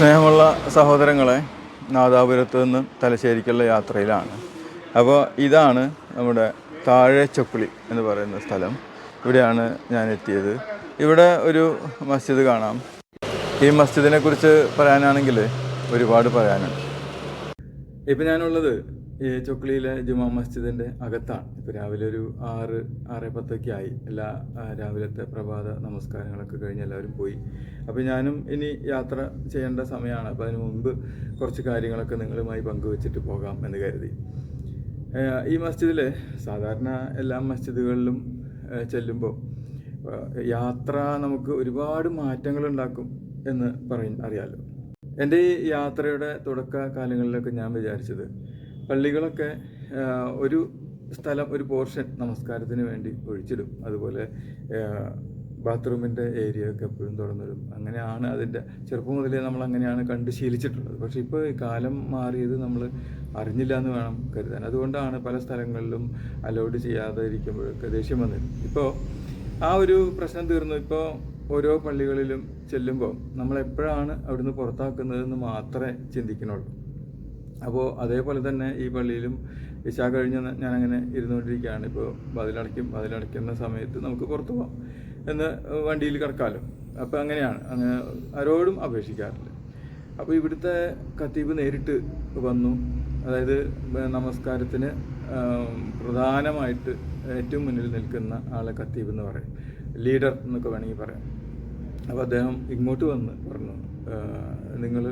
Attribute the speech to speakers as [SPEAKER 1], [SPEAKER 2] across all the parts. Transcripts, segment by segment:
[SPEAKER 1] സ്നേഹമുള്ള സഹോദരങ്ങളെ നാദാപുരത്ത് നിന്ന് തലശ്ശേരിക്കുള്ള യാത്രയിലാണ്. അപ്പോൾ ഇതാണ് നമ്മുടെ താഴെ ചൊക്കുളി എന്ന് പറയുന്ന സ്ഥലം. ഇവിടെയാണ് ഞാൻ എത്തിയത്. ഇവിടെ ഒരു മസ്ജിദ് കാണാം. ഈ മസ്ജിദിനെ കുറിച്ച് പറയാനാണെങ്കിൽ ഒരുപാട് പറയാനുണ്ട്. ഇപ്പം ഞാനുള്ളത് ഈ ചൊക്ലിയിലെ ജുമാ മസ്ജിദിന്റെ അകത്താണ്. ഇപ്പോൾ രാവിലെ ഒരു ആറ് ആറ് പത്തൊക്കെ ആയി. എല്ലാ രാവിലത്തെ പ്രഭാത നമസ്കാരങ്ങളൊക്കെ കഴിഞ്ഞ് എല്ലാവരും പോയി. അപ്പോൾ ഞാനും ഇനി യാത്ര ചെയ്യേണ്ട സമയമാണ്. അപ്പോൾ അതിന് മുമ്പ് കുറച്ച് കാര്യങ്ങളൊക്കെ നിങ്ങളുമായി പങ്കുവച്ചിട്ട് പോകാം എന്ന് കരുതി. ഈ മസ്ജിദിൽ സാധാരണ എല്ലാ മസ്ജിദുകളിലും ചെല്ലുമ്പോൾ യാത്ര നമുക്ക് ഒരുപാട് മാറ്റങ്ങൾ ഉണ്ടാക്കും എന്ന് പറയും അറിയാലോ. എന്റെ ഈ യാത്രയുടെ തുടക്ക കാലങ്ങളിലൊക്കെ ഞാൻ വിചാരിച്ചത് പള്ളികളൊക്കെ ഒരു സ്ഥലം ഒരു പോർഷൻ നമസ്കാരത്തിന് വേണ്ടി ഒഴിച്ചിടും. അതുപോലെ ബാത്റൂമിന്റെ ഏരിയ ഒക്കെ എപ്പോഴും തുറന്നിടും. അങ്ങനെയാണ് അതിന്റെ ചെറുപ്പം മുതലേ നമ്മൾ അങ്ങനെയാണ് കണ്ട് ശീലിച്ചിട്ടുള്ളത്. പക്ഷേ ഇപ്പോൾ കാലം മാറിയത് നമ്മൾ അറിഞ്ഞില്ല എന്ന് വേണം കരുതാൻ. അതുകൊണ്ടാണ് പല സ്ഥലങ്ങളിലും അലൗഡ് ചെയ്യാതെ ഇരിക്കുമ്പോഴൊക്കെ ദേഷ്യം വന്നത്. ഇപ്പോൾ ആ ഒരു പ്രശ്നം തീർന്നു. ഇപ്പോൾ ഓരോ പള്ളികളിലും ചെല്ലുമ്പോൾ നമ്മൾ എപ്പോഴാണ് അവിടുന്ന് പുറത്താക്കുന്നതെന്ന് മാത്രമേ ചിന്തിക്കുന്നുള്ളൂ. അപ്പോൾ അതേപോലെ തന്നെ ഈ പള്ളിയിലും ഇശാ കഴിഞ്ഞ് ഞാനങ്ങനെ ഇരുന്നുകൊണ്ടിരിക്കുകയാണ്. ഇപ്പോൾ ബതിലടയ്ക്കും ബതിലടയ്ക്കുന്ന സമയത്ത് നമുക്ക് പുറത്തു പോകാം എന്ന് വണ്ടിയിൽ കിടക്കാമല്ലോ അപ്പോൾ അങ്ങനെയാണ്. അങ്ങനെ ആരോടും അപേക്ഷിക്കാറില്ല. അപ്പോൾ ഇവിടുത്തെ കത്തീബ് നേരിട്ട് വന്നു. അതായത് നമസ്കാരത്തിന് പ്രധാനമായിട്ട് ഏറ്റവും മുന്നിൽ നിൽക്കുന്ന ആളെ കത്തീബ് എന്ന് പറയും. ലീഡർ എന്നൊക്കെ വേണമെങ്കിൽ പറയാം. അപ്പോൾ അദ്ദേഹം ഇങ്ങോട്ട് വന്ന് പറഞ്ഞു. നിങ്ങൾ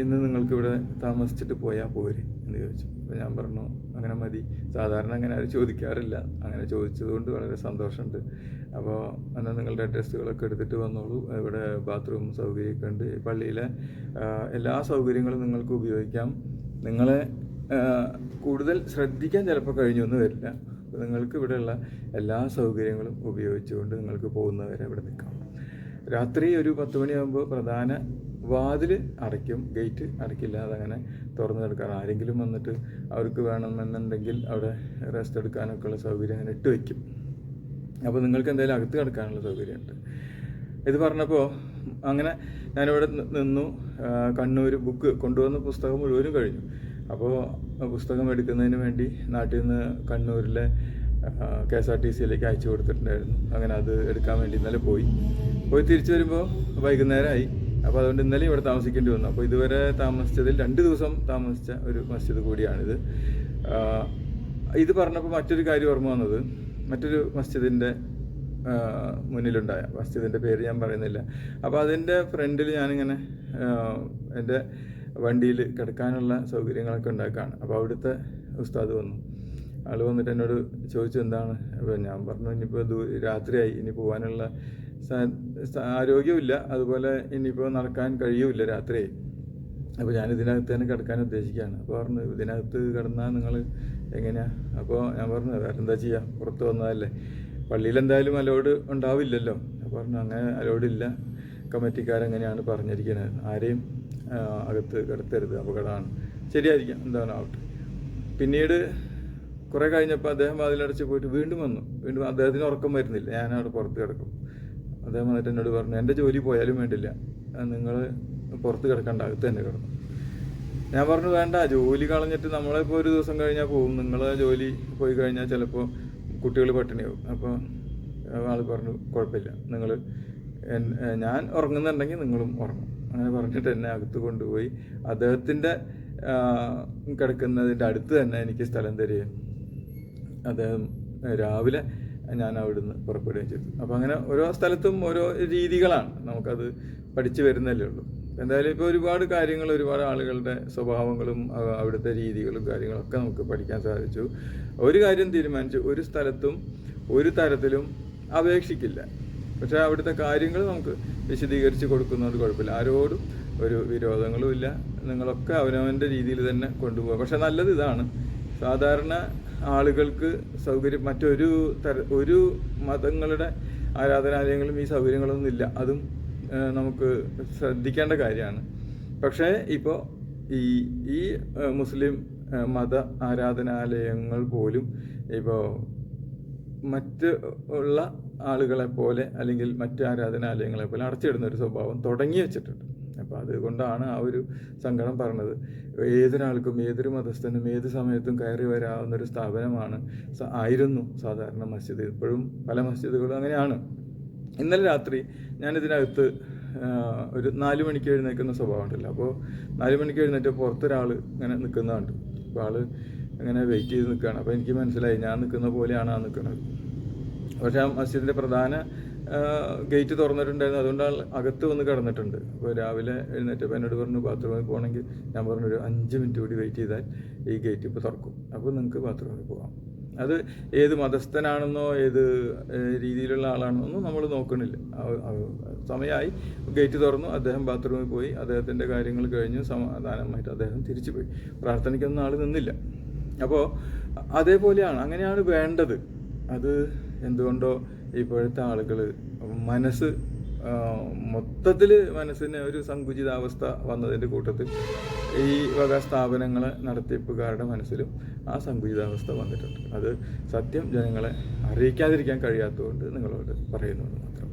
[SPEAKER 1] ഇന്ന് നിങ്ങൾക്ക് ഇവിടെ താമസിച്ചിട്ട് പോയാൽ പോരെ എന്ന് ചോദിച്ചു. അപ്പോൾ ഞാൻ പറഞ്ഞു അങ്ങനെ മതി. സാധാരണ അങ്ങനെ ആരും ചോദിക്കാറില്ല. അങ്ങനെ ചോദിച്ചതുകൊണ്ട് വളരെ സന്തോഷമുണ്ട്. അപ്പോൾ എന്നാൽ നിങ്ങളുടെ അഡ്രസ്സുകളൊക്കെ എടുത്തിട്ട് വന്നോളൂ. ഇവിടെ ബാത്റൂം സൗകര്യമൊക്കെ ഉണ്ട്. പള്ളിയിലെ എല്ലാ സൗകര്യങ്ങളും നിങ്ങൾക്ക് ഉപയോഗിക്കാം. നിങ്ങളെ കൂടുതൽ ശ്രദ്ധിക്കാൻ ചിലപ്പോൾ കഴിഞ്ഞൊന്നും വരില്ല. അപ്പോൾ നിങ്ങൾക്ക് ഇവിടെയുള്ള എല്ലാ സൗകര്യങ്ങളും ഉപയോഗിച്ചുകൊണ്ട് നിങ്ങൾക്ക് പോകുന്നവരെ ഇവിടെ നിൽക്കാം. രാത്രി ഒരു പത്ത് മണിയാകുമ്പോൾ പ്രധാന വാതിൽ അടയ്ക്കും ഗേറ്റ് അടയ്ക്കില്ല അതങ്ങനെ തുറന്നു കിടക്കാറ്. ആരെങ്കിലും വന്നിട്ട് അവർക്ക് വേണമെന്നുണ്ടെങ്കിൽ അവിടെ റെസ്റ്റ് എടുക്കാനൊക്കെ ഉള്ള സൗകര്യം അങ്ങനെ ഇട്ട് വയ്ക്കും അപ്പോൾ നിങ്ങൾക്ക് എന്തായാലും അകത്ത് കിടക്കാനുള്ള സൗകര്യമുണ്ട്. ഇത് പറഞ്ഞപ്പോൾ അങ്ങനെ ഞാനിവിടെ നിന്നു. കണ്ണൂർ ബുക്ക് കൊണ്ടുവന്ന പുസ്തകം മുഴുവനും കഴിഞ്ഞു. അപ്പോൾ പുസ്തകം എടുക്കുന്നതിന് വേണ്ടി നാട്ടിൽ നിന്ന് കണ്ണൂരിലെ കെ എസ് ആർ ടി സിയിലേക്ക് അയച്ചു കൊടുത്തിട്ടുണ്ടായിരുന്നു. അങ്ങനെ അത് എടുക്കാൻ വേണ്ടി ഇന്നലെ പോയി. പോയി തിരിച്ചു വരുമ്പോൾ വൈകുന്നേരമായി. അപ്പോൾ അതുകൊണ്ട് ഇന്നലെ ഇവിടെ താമസിക്കേണ്ടി വന്നു. അപ്പോൾ ഇതുവരെ താമസിച്ചതിൽ രണ്ട് ദിവസം താമസിച്ച ഒരു മസ്ജിദ് കൂടിയാണിത്. ഇത് പറഞ്ഞപ്പോൾ മറ്റൊരു കാര്യം ഓർമ്മ വന്നത്. മറ്റൊരു മസ്ജിദിന്റെ മുന്നിലുണ്ടായ മസ്ജിദിന്റെ പേര് ഞാൻ പറയുന്നില്ല. അപ്പോൾ അതിന്റെ ഫ്രണ്ടിൽ ഞാനിങ്ങനെ എന്റെ വണ്ടിയിൽ കിടക്കാനുള്ള സൗകര്യങ്ങളൊക്കെ ഉണ്ടാക്കുകയാണ് അപ്പോൾ അവിടുത്തെ ഉസ്താദ് വന്നു. ആൾ വന്നിട്ട് എന്നോട് ചോദിച്ചു എന്താണ്? അപ്പോൾ ഞാൻ പറഞ്ഞു ഇനിയിപ്പോൾ രാത്രിയായി. ഇനി പോകാനുള്ള ആരോഗ്യമില്ല അതുപോലെ ഇനിയിപ്പോൾ നടക്കാൻ കഴിയുമില്ല രാത്രി. അപ്പോൾ ഞാൻ ഇതിനകത്ത് തന്നെ കിടക്കാൻ ഉദ്ദേശിക്കുകയാണ്. അപ്പോൾ പറഞ്ഞു ഇതിനകത്ത് കിടന്നാൽ നിങ്ങൾ എങ്ങനെയാണ് അപ്പോൾ ഞാൻ പറഞ്ഞു വേറെ എന്താ ചെയ്യാം? പുറത്ത് വന്നതല്ലേ. പള്ളിയിൽ എന്തായാലും അലോഡ് ഉണ്ടാവില്ലല്ലോ. അപ്പോൾ പറഞ്ഞു അങ്ങനെ അലോഡ് ഇല്ല കമ്മിറ്റിക്കാരെങ്ങനെയാണ് പറഞ്ഞിരിക്കുന്നത് ആരെയും അകത്ത് കിടത്തരുത്. അപകടമാണ്. ശരിയായിരിക്കാം. എന്താണ് ആവട്ടെ പിന്നീട് കുറേ കഴിഞ്ഞപ്പോൾ അദ്ദേഹം അതിലടച്ച് പോയിട്ട് വീണ്ടും വന്നു. വീണ്ടും അദ്ദേഹത്തിന് ഉറക്കം വരുന്നില്ല. ഞാൻ പുറത്ത് കിടക്കും. അദ്ദേഹം വന്നിട്ട് എന്നോട് പറഞ്ഞു എന്റെ ജോലി പോയാലും വേണ്ടില്ല. നിങ്ങൾ പുറത്ത് കിടക്കണ്ട അകത്ത് തന്നെ കിടന്നു. ഞാൻ പറഞ്ഞു വേണ്ട ജോലി കളഞ്ഞിട്ട് നമ്മളിപ്പോൾ ഒരു ദിവസം കഴിഞ്ഞാൽ പോകും നിങ്ങളെ ജോലി പോയി കഴിഞ്ഞാൽ ചിലപ്പോൾ കുട്ടികൾ പട്ടിണിയാവും അപ്പോൾ ആൾ പറഞ്ഞു കുഴപ്പമില്ല. നിങ്ങൾ ഞാൻ ഉറങ്ങുന്നുണ്ടെങ്കിൽ നിങ്ങളും ഉറങ്ങും. അങ്ങനെ പറഞ്ഞിട്ട് എന്നെ അകത്ത് കൊണ്ടുപോയി. അദ്ദേഹത്തിന്റെ കിടക്കുന്നതിന്റെ അടുത്ത് തന്നെ എനിക്ക് സ്ഥലം തരികയും അദ്ദേഹം രാവിലെ ഞാൻ അവിടുന്ന് പുറപ്പെടുകയും ചെയ്തു. അപ്പോൾ അങ്ങനെ ഓരോ സ്ഥലത്തും ഓരോ രീതികളാണ് നമുക്കത് പഠിച്ചു വരുന്നല്ലേ ഉള്ളൂ. എന്തായാലും ഇപ്പോൾ ഒരുപാട് കാര്യങ്ങൾ ഒരുപാട് ആളുകളുടെ സ്വഭാവങ്ങളും അവിടുത്തെ രീതികളും കാര്യങ്ങളൊക്കെ നമുക്ക് പഠിക്കാൻ സാധിച്ചു. ഒരു കാര്യം തീരുമാനിച്ചു ഒരു സ്ഥലത്തും ഒരു തരത്തിലും അപേക്ഷിക്കില്ല. പക്ഷേ അവിടുത്തെ കാര്യങ്ങൾ നമുക്ക് വിശദീകരിച്ച് കൊടുക്കുന്നതുകൊണ്ട് കുഴപ്പമില്ല. ആരോടും ഒരു വിരോധങ്ങളും ഇല്ല. നിങ്ങളൊക്കെ അവനവന്റെ രീതിയിൽ തന്നെ കൊണ്ടുപോകുക പക്ഷെ നല്ലത് ഇതാണ്. സാധാരണ ആളുകൾക്ക് സൗകര്യം മറ്റൊരു തര ഒരു മതങ്ങളുടെ ആരാധനാലയങ്ങളും ഈ സൗകര്യങ്ങളൊന്നും ഇല്ല. അതും നമുക്ക് ശ്രദ്ധിക്കേണ്ട കാര്യമാണ്. പക്ഷേ ഇപ്പോൾ ഈ ഈ മുസ്ലിം മത ആരാധനാലയങ്ങൾ പോലും ഇപ്പോൾ മറ്റ് ഉള്ള ആളുകളെ പോലെ അല്ലെങ്കിൽ മറ്റ് ആരാധനാലയങ്ങളെ പോലെ അടച്ചിടുന്ന ഒരു സ്വഭാവം തുടങ്ങി വെച്ചിട്ടുണ്ട്. അപ്പോൾ അതുകൊണ്ടാണ് ആ ഒരു സങ്കടം പറഞ്ഞത്. ഏതൊരാൾക്കും ഏതൊരു മതസ്ഥനും ഏത് സമയത്തും കയറി വരാവുന്നൊരു സ്ഥാപനമാണ് ആയിരുന്നു സാധാരണ മസ്ജിദ്. ഇപ്പോഴും പല മസ്ജിദുകളും അങ്ങനെയാണ്. ഇന്നലെ രാത്രി ഞാനിതിനകത്ത് ഒരു നാല് മണിക്ക് എഴുന്നേൽക്കുന്ന സ്വഭാവം ഉണ്ടല്ലോ. അപ്പോൾ നാല് മണിക്ക് എഴുന്നേറ്റ് പുറത്തൊരാൾ ഇങ്ങനെ നിൽക്കുന്ന കണ്ടു അപ്പോൾ ആൾ അങ്ങനെ വെയിറ്റ് ചെയ്ത് നിൽക്കുകയാണ്. അപ്പോൾ എനിക്ക് മനസ്സിലായി ഞാൻ നിൽക്കുന്ന പോലെയാണ് ആ നിൽക്കുന്നത്. പക്ഷേ ആ മസ്ജിദിന്റെ പ്രധാന ഗേറ്റ് തുറന്നിട്ടുണ്ടായിരുന്നു. അതുകൊണ്ടാണ് അകത്ത് വന്ന് കിടന്നിട്ടുണ്ട്. അപ്പോൾ രാവിലെ എഴുന്നേറ്റപ്പോൾ എന്നോട് പറഞ്ഞു ബാത്റൂമിൽ പോകണമെങ്കിൽ ഞാൻ പറഞ്ഞു ഒരു അഞ്ച് മിനിറ്റ് കൂടി വെയിറ്റ് ചെയ്താൽ ഈ ഗേറ്റ് ഇപ്പോൾ തുറക്കും. അപ്പോൾ നിങ്ങൾക്ക് ബാത്റൂമിൽ പോകാം. അത് ഏത് മതസ്ഥനാണെന്നോ ഏത് രീതിയിലുള്ള ആളാണെന്നോ ഒന്നും നമ്മൾ നോക്കണില്ല. സമയമായി. ഗേറ്റ് തുറന്നു. അദ്ദേഹം ബാത്റൂമിൽ പോയി. അദ്ദേഹത്തിന്റെ കാര്യങ്ങൾ കഴിഞ്ഞു. സമാധാനമായിട്ട് അദ്ദേഹം തിരിച്ചു പോയി. പ്രാർത്ഥനയ്ക്കൊന്നും ആൾ നിന്നില്ല. അപ്പോൾ അതേപോലെയാണ്. അങ്ങനെയാണ് വേണ്ടത്. അത് എന്തുകൊണ്ടോ ഇപ്പോഴത്തെ ആളുകൾ മനസ്സ് മൊത്തത്തിൽ മനസ്സിന് ഒരു സങ്കുചിതാവസ്ഥ വന്നതിന്റെ കൂട്ടത്തിൽ ഈ വക സ്ഥാപനങ്ങളെ നടത്തിപ്പുകാരുടെ മനസ്സിലും ആ സങ്കുചിതാവസ്ഥ വന്നിട്ടുണ്ട്. അത് സത്യം ജനങ്ങളെ അറിയിക്കാതിരിക്കാൻ കഴിയാത്തതുകൊണ്ട് നിങ്ങളോട് പറയുന്നു എന്ന് മാത്രം.